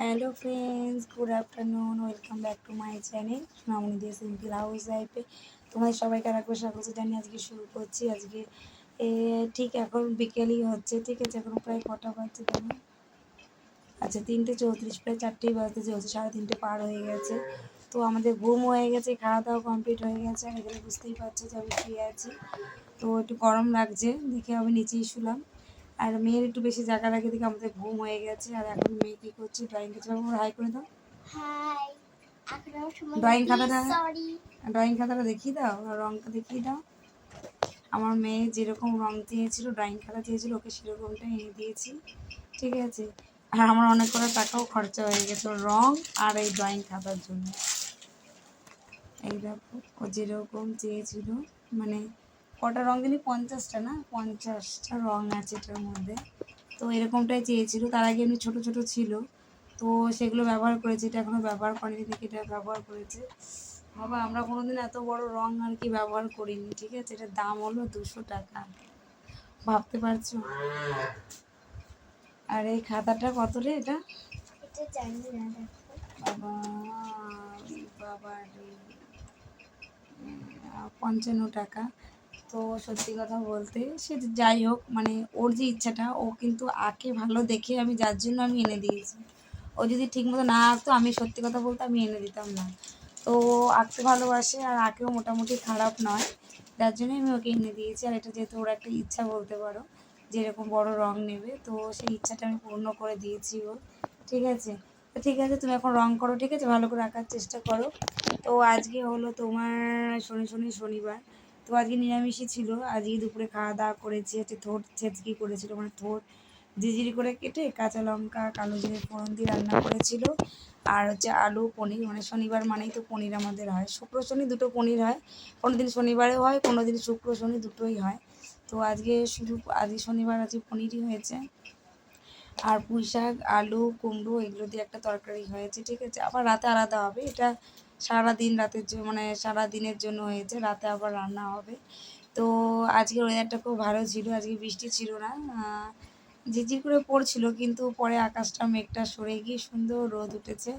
Hello friends, good afternoon, welcome back to my channel. সোনামণি দিয়ে simple house লাইফে তোমাদের সবাইকে আর একবার স্বাগত জানিয়ে আজকে শুরু করছি। আজকে ঠিক এখন বিকেলই হচ্ছে, ঠিক আছে? এখন প্রায় কটা বাজছে তখন আচ্ছা তিনটে চৌত্রিশ, প্রায় চারটেই বাজতে চলছে, সাড়ে তিনটে পার হয়ে গেছে। তো আমাদের ঘুম হয়ে গেছে খাওয়া দাওয়া কমপ্লিট হয়ে গেছে, আর এখানে বুঝতেই পারছ যে আমি শুয়ে আছি। তো একটু গরম লাগছে, দেখে আমি নিচেই শুলাম। আর মেয়ের একটু বেশি জায়গা লাগে দেখে আমাদের ঘুম হয়ে গেছে আর এখন মেয়ে কী করছে? ড্রয়িং করছে বাবু হাই করে দাও। হাই Drawing খাতাটা- সরি ড্রয়িং খাতাটা দেখিয়ে দাও রঙটা দেখিয়ে দাও। আমার মেয়ে যেরকম রং চেয়েছিল ড্রয়িং খাতা চেয়েছিল ওকে সেরকমটা এনে দিয়েছি ঠিক আছে? আর আমার অনেক করে টাকাও খরচা হয়ে গেছে রং আর এই ড্রয়িং খাতার জন্য। এই দেখো ও যেরকম চেয়েছিল মানে কটা রং দিলি? পঞ্চাশটা না? পঞ্চাশটা রং আছে এটার মধ্যে। তো এরকমটাই চেয়েছিল। তার আগে এমনি ছোটো ছোটো ছিল। তো সেগুলো ব্যবহার করেছে। এটা এখনও ব্যবহার করেনি দেখে এটা ব্যবহার করেছে। বাবা আমরা কোনোদিন এত বড় রং আর কি ব্যবহার করিনি ঠিক আছে? এটার দাম হলো দুশো টাকা। ভাবতে পারছ? আর এই খাতাটা কত রে এটা? বাবা বাবা পঞ্চান্ন টাকা। তো সত্যি কথা বলতে সে যাই হোক মানে ওর যে ইচ্ছাটা, ও কিন্তু আঁকে ভালো দেখে আমি যার জন্য আমি এনে দিয়েছি। ও যদি ঠিকমতো না আঁকতো, আমি সত্যি কথা বলতে আমি এনে দিতাম না। তো ও আঁকতে ভালোবাসে আর আঁকেও মোটামুটি খারাপ নয়। যার জন্যই আমি ওকে এনে দিয়েছি। আর এটা যেহেতু ওর একটা ইচ্ছা বলতে পারো, যে এরকম বড় রং নেবে, তো সেই ইচ্ছাটা আমি পূর্ণ করে দিয়েছি ওর ঠিক আছে? তো ঠিক আছে, তুমি এখন রং করো, ঠিক আছে? ভালো করে আঁকার চেষ্টা করো। তো আজকে হলো তোমার, শনি শনি, শনিবার। তো আজকে নিরামিষই ছিল। আজকে দুপুরে খাওয়া দাওয়া করেছি, হচ্ছে থোট ছেঁচকি করেছিল মানে থোট জিজিরি করে কেটে কাঁচা লঙ্কা, কালো জিরে ফোড়ন দিয়ে রান্না করেছিল। আর হচ্ছে আলু, পনির মানে শনিবার মানেই তো পনির আমাদের হয়। শুক্র, শনি দুটো পনির হয়। কোনো দিন শনিবারেও হয় কোনো দিন শুক্র, শনি দুটোই হয়। তো আজকে শুধু, আজকে শনিবার আজকে পনিরই হয়েছে। আর পুঁই শাক আলু, কুমড়ো, এগুলো দিয়ে একটা তরকারি হয়েছে, ঠিক আছে। আবার রাতে আলাদা হবে, এটা সারা দিন রাতের জন্য মানে সারা দিনের জন্য হয়েছে, রাতে আবার রান্না হবে। তো আজকের ওয়েদারটা খুব ভালো ছিল, আজকে বৃষ্টি ছিল না। ঝিরঝির করে পড়ছিল, কিন্তু পরে আকাশটা মেঘটা সরে গিয়ে সুন্দর রোদ উঠেছে।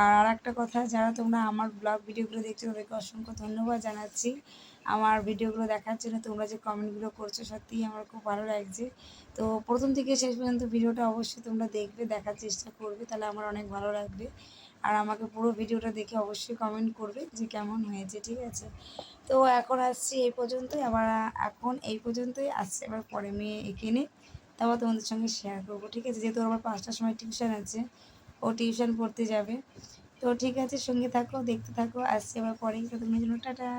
আর আর একটা কথা, যারা তোমরা আমার ব্লগ ভিডিওগুলো দেখছ, তাদেরকে অসংখ্য ধন্যবাদ জানাচ্ছি। আমার ভিডিওগুলো দেখার জন্য তোমরা যে কমেন্টগুলো করছ, সত্যিই আমার খুব ভালো লাগছে। তো প্রথম থেকে শেষ পর্যন্ত ভিডিওটা অবশ্যই তোমরা দেখবে, দেখার চেষ্টা করবে, তাহলে আমার অনেক ভালো লাগবে। আর আমাকে পুরো ভিডিওটা দেখে অবশ্যই কমেন্ট করবে যে কেমন হয়েছে, ঠিক আছে? তো এখন আসছি এই পর্যন্তই, আবার এখন এই পর্যন্তই আসছে এবার পরে মেয়ে এঁকে নিই তারপর তোমাদের সঙ্গে শেয়ার করব, ঠিক আছে? যেহেতু আমার পাঁচটার সময় টিউশন আছে, ও টিউশন পড়তে যাবে। তো ঠিক আছে, সঙ্গে থাকো, দেখতে থাকো, আসছে আবার পরেই তো তোমার জন্য টাটা।